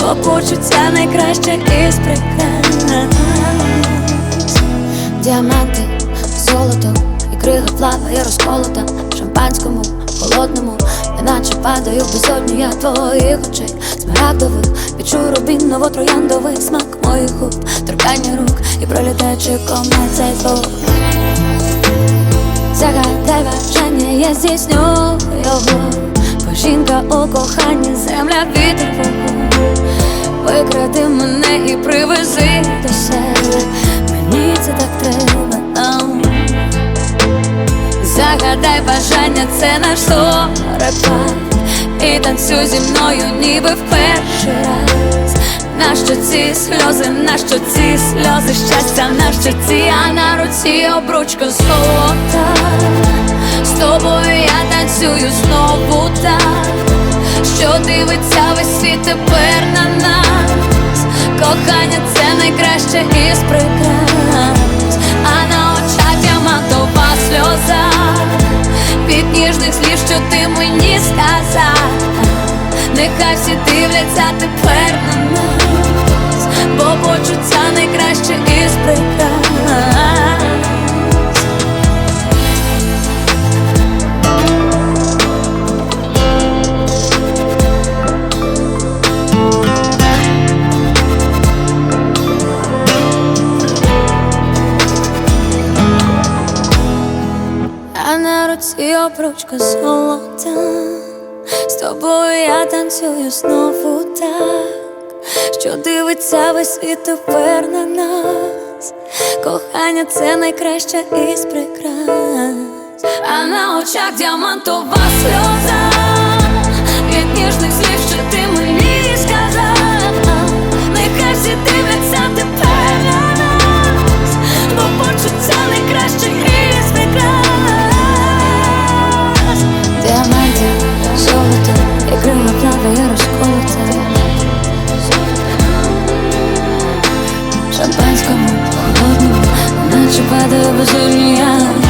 бо почуття найкраще із прикрас Діаманти, золото і крига плаває розколота шампанському, холодному, неначе падаю в безодню я твоїх очей. Смарагдових, відчую рубіново трояндовий смак моїх губ, торкання рук і пролітаючи комет цей звук Загадай бажання, я здійсню його. Жінка у коханні, земля вітер Викради мене і привези до себе. Мені це так треба нам. Загадай бажання, це наш зорепад І танцюй зі мною, ніби в перший раз. Нащо ці сльози, нащо ці сльози щастя на щоці, а на руці обручка золота. З тобою я танцюю знову так. Що дивиться весь світ тепер на нас Нехай всі дивляться тепер на нас, бо почуття найкраще із прикрас. А на руці обручка золота З тобою я танцюю знову так Що дивиться весь світ тепер на нас. Кохання це найкраще із прикрас. А на очах діамантова сльоза шампанському холодному, наче падає безумні я